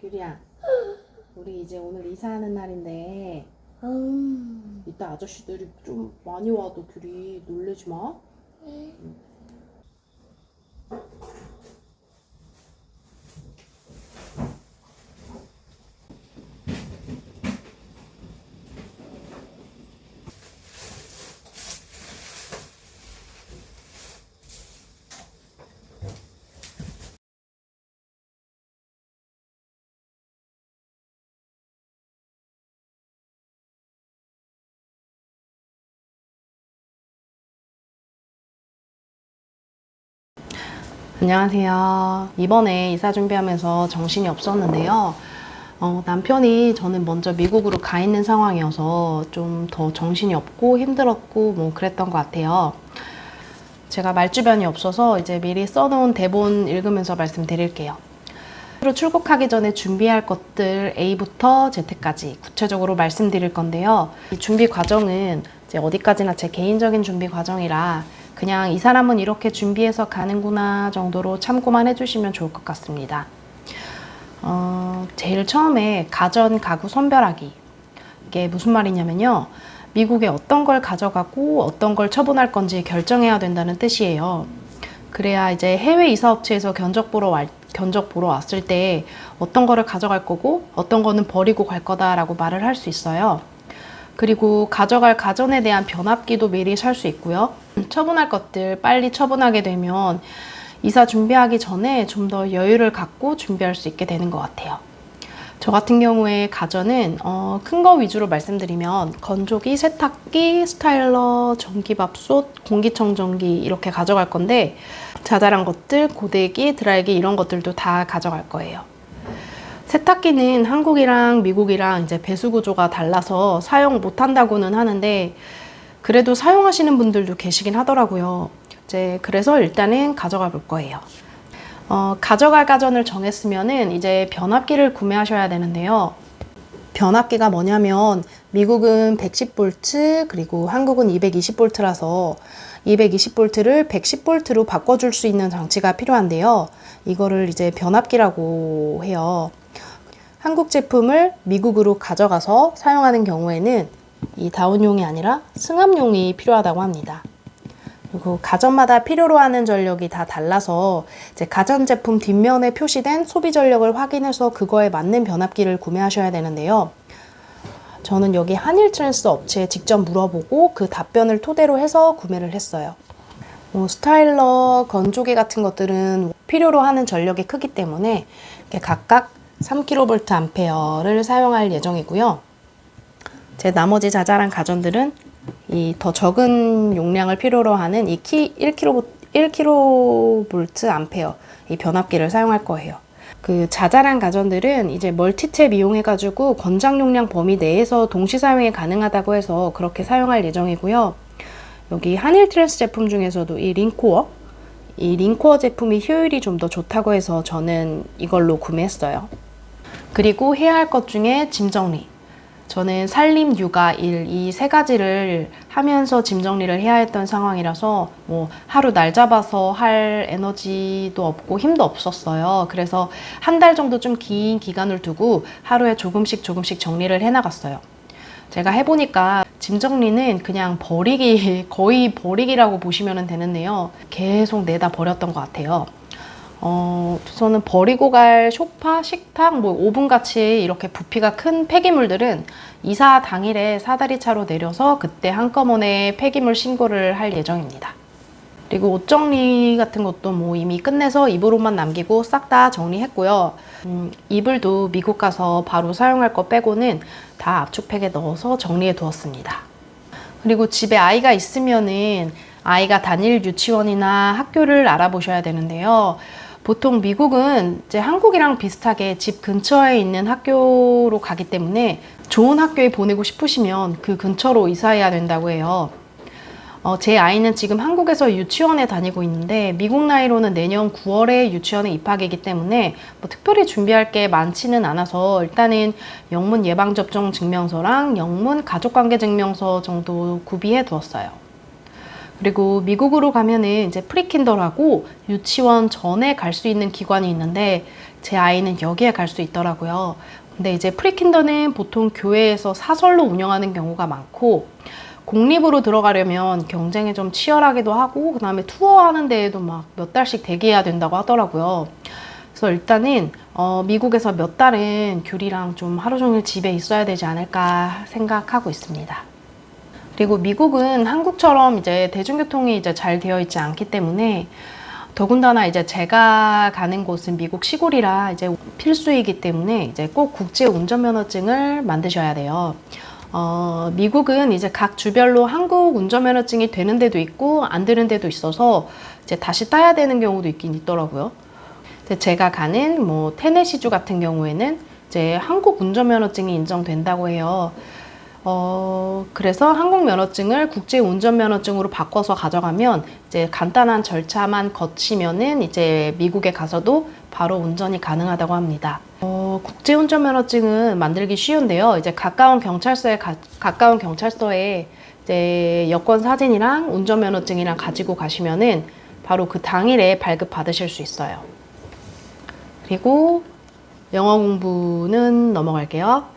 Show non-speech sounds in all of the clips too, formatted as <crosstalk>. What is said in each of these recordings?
규리야, 우리 이제 오늘 이사하는 날인데 음. 이따 아저씨들이 좀 많이 와도 규리 놀래지 마. 안녕하세요. 이번에 이사 준비하면서 정신이 없었는데요. 어, 남편이 저는 먼저 미국으로 가 있는 상황이어서 좀 더 정신이 없고 힘들었고 뭐 그랬던 것 같아요. 제가 말주변이 없어서 이제 미리 써놓은 대본 읽으면서 말씀드릴게요. 로 출국하기 전에 준비할 것들 A부터 Z까지 구체적으로 말씀드릴 건데요. 이 준비 과정은 어디까지나 제 개인적인 준비 과정이라 그냥 이 사람은 이렇게 준비해서 가는구나 정도로 참고만 해주시면 좋을 것 같습니다. 어, 제일 처음에 가전 가구 선별하기. 이게 무슨 말이냐면요. 미국에 어떤 걸 가져가고 어떤 걸 처분할 건지 결정해야 된다는 뜻이에요. 그래야 이제 해외 이사 업체에서 견적 보러 와, 견적 보러 왔을 때 어떤 거를 가져갈 거고 어떤 거는 버리고 갈 거다라고 말을 할 수 있어요. 그리고 가져갈 가전에 대한 변압기도 미리 살 수 있고요. 처분할 것들 빨리 처분하게 되면 이사 준비하기 전에 좀 더 여유를 갖고 준비할 수 있게 되는 것 같아요. 저 같은 경우에 가전은 어, 큰 거 위주로 말씀드리면 건조기, 세탁기, 스타일러, 전기밥솥, 공기청정기 이렇게 가져갈 건데 자잘한 것들, 고데기, 드라이기 이런 것들도 다 가져갈 거예요. 세탁기는 한국이랑 미국이랑 이제 배수 구조가 달라서 사용 못 한다고는 하는데 그래도 사용하시는 분들도 계시긴 하더라고요. 이제 그래서 일단은 가져가 볼 거예요. 어, 가져갈 가전을 정했으면은 이제 변압기를 구매하셔야 되는데요. 변압기가 뭐냐면 미국은 110V 그리고 한국은 220V라서 220V를 110V로 바꿔줄 수 있는 장치가 필요한데요. 이거를 이제 변압기라고 해요. 한국 제품을 미국으로 가져가서 사용하는 경우에는 이 다운용이 아니라 승합용이 필요하다고 합니다. 그리고 가전마다 필요로 하는 전력이 다 달라서 가전 제품 뒷면에 표시된 소비 전력을 확인해서 그거에 맞는 변압기를 구매하셔야 되는데요. 저는 여기 한일트랜스 업체에 직접 물어보고 그 답변을 토대로 해서 구매를 했어요. 뭐 스타일러, 건조기 같은 것들은 필요로 하는 전력이 크기 때문에 각각 3kVA를 사용할 예정이고요. 제 나머지 자잘한 가전들은 이 더 적은 용량을 필요로 하는 이 1kVA 이 변압기를 사용할 거예요. 그 자잘한 가전들은 이제 멀티탭 이용해가지고 권장 용량 범위 내에서 동시 사용이 가능하다고 해서 그렇게 사용할 예정이고요. 여기 한일 트랜스 제품 중에서도 이 링코어, 이 링코어 제품이 효율이 좀 더 좋다고 해서 저는 이걸로 구매했어요. 그리고 해야 할 것 중에 짐 정리. 저는 살림, 육아, 일 이 세 가지를 하면서 짐 정리를 해야 했던 상황이라서 뭐 하루 날 잡아서 할 에너지도 없고 힘도 없었어요. 그래서 한 달 정도 좀 긴 기간을 두고 하루에 조금씩 조금씩 정리를 해 나갔어요. 제가 해보니까 짐 정리는 그냥 버리기, <laughs> 거의 버리기라고 보시면 되는데요. 계속 내다 버렸던 것 같아요. 어, 저는 버리고 갈 소파, 식탁, 뭐 오븐 같이 이렇게 부피가 큰 폐기물들은 이사 당일에 사다리 차로 내려서 그때 한꺼번에 폐기물 신고를 할 예정입니다. 그리고 옷 정리 같은 것도 뭐 이미 끝내서 이불옷만 남기고 싹 다 정리했고요. 음, 이불도 미국 가서 바로 사용할 거 빼고는 다 압축팩에 넣어서 정리해 두었습니다. 그리고 집에 아이가 있으면은 아이가 다닐 유치원이나 학교를 알아보셔야 되는데요. 보통 미국은 이제 한국이랑 비슷하게 집 근처에 있는 학교로 가기 때문에 좋은 학교에 보내고 싶으시면 그 근처로 이사해야 된다고 해요. 어, 제 아이는 지금 한국에서 유치원에 다니고 있는데 미국 나이로는 내년 9월에 유치원에 입학이기 때문에 뭐 특별히 준비할 게 많지는 않아서 일단은 영문 예방접종 증명서랑 영문 가족관계 증명서 정도 구비해 두었어요. 그리고 미국으로 가면은 이제 프리킨더라고 유치원 전에 갈 수 있는 기관이 있는데 제 아이는 여기에 갈 수 있더라고요. 근데 이제 프리킨더는 보통 교회에서 사설로 운영하는 경우가 많고 공립으로 들어가려면 경쟁이 좀 치열하기도 하고 그 다음에 투어하는 데에도 막 몇 달씩 대기해야 된다고 하더라고요. 그래서 일단은 어, 미국에서 몇 달은 귤이랑 좀 하루 종일 집에 있어야 되지 않을까 생각하고 있습니다. 그리고 미국은 한국처럼 이제 대중교통이 이제 잘 되어 있지 않기 때문에 더군다나 이제 제가 가는 곳은 미국 시골이라 이제 필수이기 때문에 이제 꼭 국제 운전면허증을 만드셔야 돼요. 어, 미국은 이제 각 주별로 한국 운전면허증이 되는 데도 있고 안 되는 데도 있어서 이제 다시 따야 되는 경우도 있긴 있더라고요. 제가 가는 뭐 테네시주 같은 경우에는 이제 한국 운전면허증이 인정된다고 해요. 어, 그래서 한국 면허증을 국제 운전면허증으로 바꿔서 가져가면 이제 간단한 절차만 거치면은 이제 미국에 가서도 바로 운전이 가능하다고 합니다. 어, 국제 운전면허증은 만들기 쉬운데요. 이제 가까운 경찰서에 가, 가까운 경찰서에 이제 여권 사진이랑 운전면허증이랑 가지고 가시면은 바로 그 당일에 발급 받으실 수 있어요. 그리고 영어 공부는 넘어갈게요.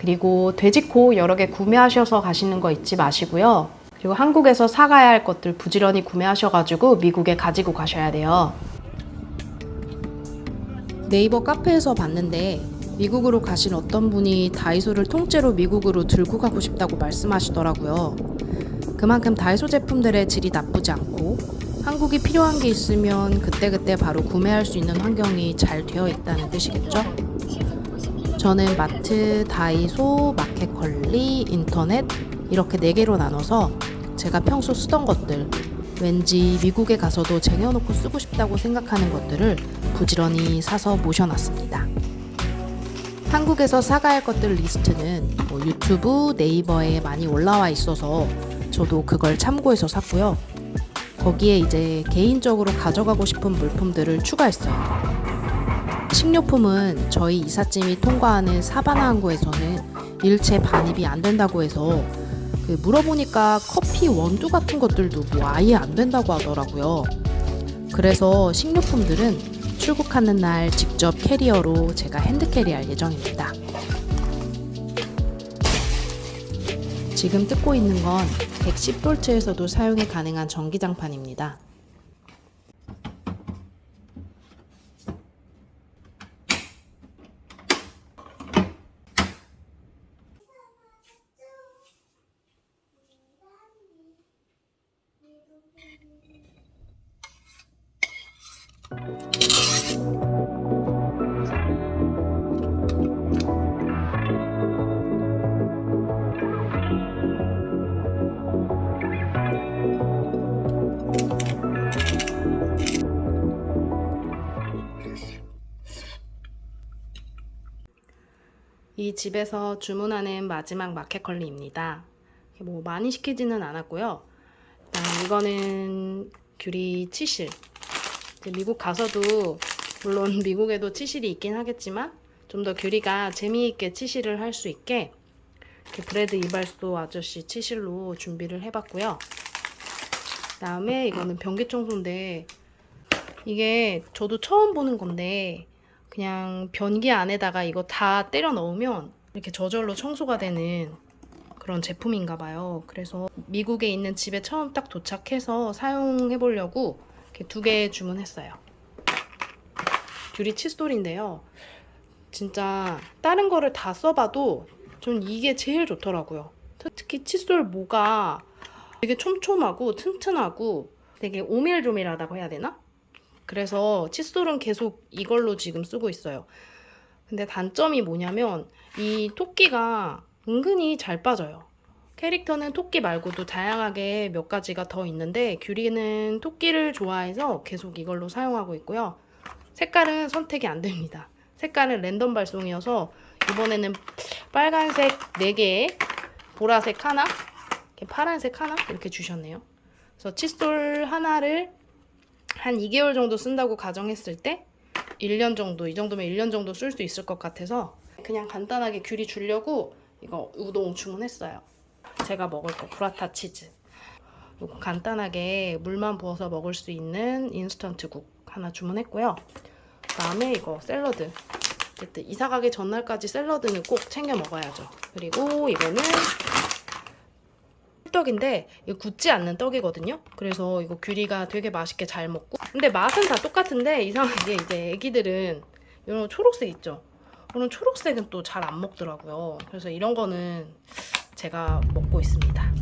그리고 돼지코 여러 개 구매하셔서 가시는 거 잊지 마시고요. 그리고 한국에서 사가야 할 것들 부지런히 구매하셔가지고 미국에 가지고 가셔야 돼요. 네이버 카페에서 봤는데 미국으로 가신 어떤 분이 다이소를 통째로 미국으로 들고 가고 싶다고 말씀하시더라고요. 그만큼 다이소 제품들의 질이 나쁘지 않고 한국이 필요한 게 있으면 그때그때 바로 구매할 수 있는 환경이 잘 되어 있다는 뜻이겠죠? 저는 마트, 다이소, 마켓컬리, 인터넷 이렇게 네 개로 나눠서 제가 평소 쓰던 것들 왠지 미국에 가서도 쟁여놓고 쓰고 싶다고 생각하는 것들을 부지런히 사서 모셔놨습니다. 한국에서 사가야 할 것들 리스트는 뭐 유튜브, 네이버에 많이 올라와 있어서 저도 그걸 참고해서 샀고요. 거기에 이제 개인적으로 가져가고 싶은 물품들을 추가했어요. 식료품은 저희 이삿짐이 통과하는 사바나 항구에서는 일체 반입이 안 된다고 해서 그 물어보니까 커피 원두 같은 것들도 뭐 아예 안 된다고 하더라고요. 그래서 식료품들은 출국하는 날 직접 캐리어로 제가 핸드캐리할 예정입니다. 지금 뜯고 있는 건 110볼트에서도 사용이 가능한 전기장판입니다. 이 집에서 주문하는 마지막 마켓컬리입니다. 뭐 많이 시키지는 않았고요. 일단 이거는 귤이 치실. 미국 가서도 물론 <laughs> 미국에도 치실이 있긴 하겠지만 좀 더 귤이가 재미있게 치실을 할 수 있게 이렇게 브레드 이발소 아저씨 치실로 준비를 해봤고요. 그 다음에 이거는 변기 청소인데 이게 저도 처음 보는 건데 그냥 변기 안에다가 이거 다 때려 넣으면 이렇게 저절로 청소가 되는 그런 제품인가 봐요. 그래서 미국에 있는 집에 처음 딱 도착해서 사용해 보려고 이렇게 두 개 주문했어요. 귤이 칫솔인데요. 진짜 다른 거를 다 써봐도 전 이게 제일 좋더라고요. 특히 칫솔 모가 되게 촘촘하고 튼튼하고 되게 오밀조밀하다고 해야 되나? 그래서 칫솔은 계속 이걸로 지금 쓰고 있어요. 근데 단점이 뭐냐면 이 토끼가 은근히 잘 빠져요. 캐릭터는 토끼 말고도 다양하게 몇 가지가 더 있는데 귤이는 토끼를 좋아해서 계속 이걸로 사용하고 있고요. 색깔은 선택이 안 됩니다. 색깔은 랜덤 발송이어서 이번에는 빨간색 4개, 보라색 하나, 파란색 하나 이렇게 주셨네요. 그래서 칫솔 하나를 한 2개월 정도 쓴다고 가정했을 때 1년 정도, 이 정도면 1년 정도 쓸 수 있을 것 같아서 그냥 간단하게 귤이 주려고 이거 우동 주문했어요. 제가 먹을 거 브라타 치즈. 요거 간단하게 물만 부어서 먹을 수 있는 인스턴트 국 하나 주문했고요. 그다음에 이거 샐러드. 어쨌든 이사 가기 전날까지 샐러드는 꼭 챙겨 먹어야죠. 그리고 이거는 떡인데 이거 굳지 않는 떡이거든요. 그래서 이거 규리가 되게 맛있게 잘 먹고 근데 맛은 다 똑같은데 이상하게 이제 애기들은 이런 초록색 있죠. 그런 초록색은 또 잘 안 먹더라고요. 그래서 이런 거는 제가 먹고 있습니다.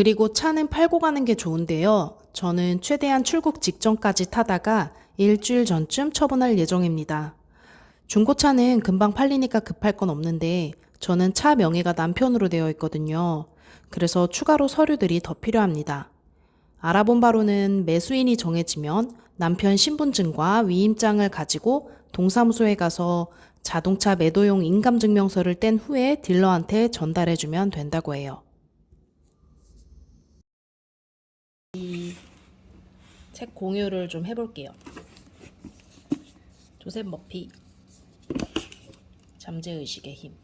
그리고 차는 팔고 가는 게 좋은데요. 저는 최대한 출국 직전까지 타다가 일주일 전쯤 처분할 예정입니다. 중고차는 금방 팔리니까 급할 건 없는데 저는 차 명의가 남편으로 되어 있거든요. 그래서 추가로 서류들이 더 필요합니다. 알아본 바로는 매수인이 정해지면 남편 신분증과 위임장을 가지고 동사무소에 가서 자동차 매도용 인감증명서를 뗀 후에 딜러한테 전달해주면 된다고 해요. 책 공유를 좀 해볼게요. 조셉 머피 잠재의식의 힘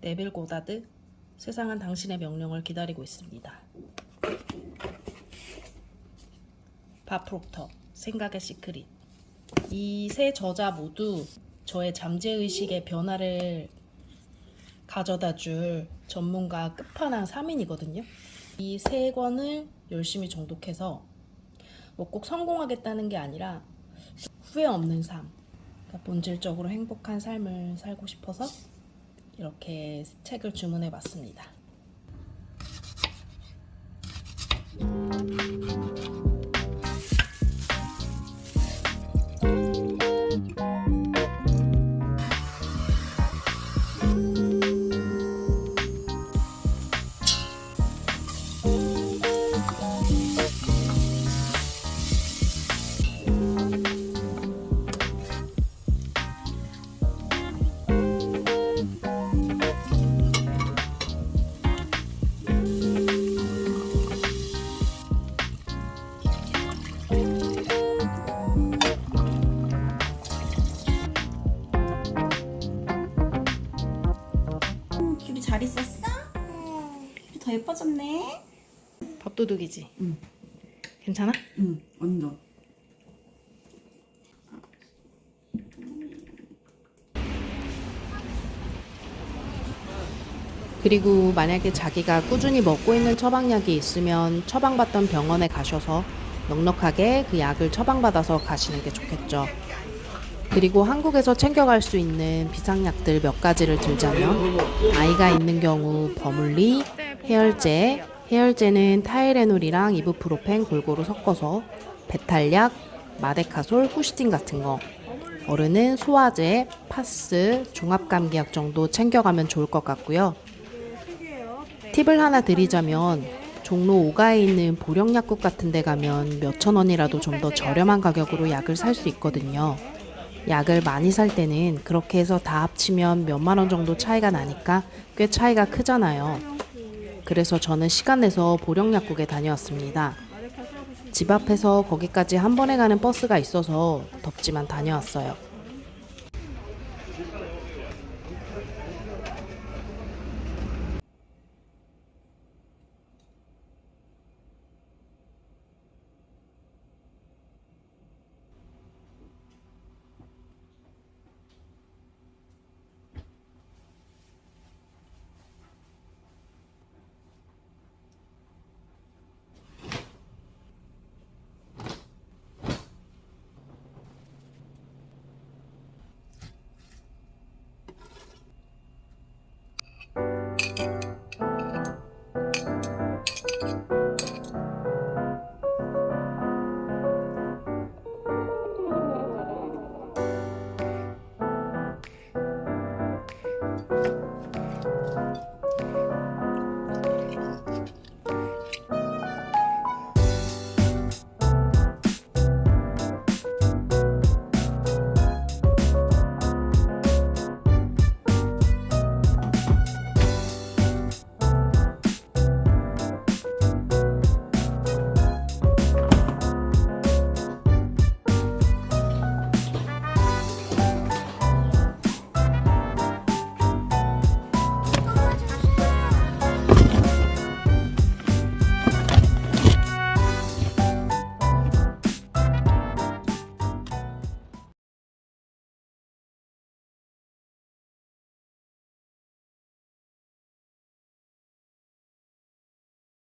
네빌 고다드 세상은 당신의 명령을 기다리고 있습니다. 밥 프록터 생각의 시크릿 이 세 저자 모두 저의 잠재의식의 변화를 가져다 줄 전문가 끝판왕 3인이거든요. 이 세 권을 열심히 정독해서 뭐 꼭 성공하겠다는 게 아니라 후회 없는 삶, 그러니까 본질적으로 행복한 삶을 살고 싶어서 이렇게 책을 주문해 봤습니다. 도둑이지? 응. 괜찮아? 응, 완전. 그리고 만약에 자기가 꾸준히 먹고 있는 처방약이 있으면 처방받던 병원에 가셔서 넉넉하게 그 약을 처방받아서 가시는 게 좋겠죠. 그리고 한국에서 챙겨갈 수 있는 비상약들 몇 가지를 들자면 아이가 있는 경우 버물리, 해열제, 해열제는 타이레놀이랑 이부프로펜 골고루 섞어서 배탈약, 마데카솔, 후시딘 같은 거 어른은 소화제, 파스, 종합감기약 정도 챙겨가면 좋을 것 같고요. 팁을 하나 드리자면 종로 5가에 있는 보령약국 같은 데 가면 몇천 원이라도 좀 더 저렴한 가격으로 약을 살 수 있거든요. 약을 많이 살 때는 그렇게 해서 다 합치면 몇만 원 정도 차이가 나니까 꽤 차이가 크잖아요. 그래서 저는 시간 내서 보령약국에 다녀왔습니다. 집 앞에서 거기까지 한 번에 가는 버스가 있어서 덥지만 다녀왔어요.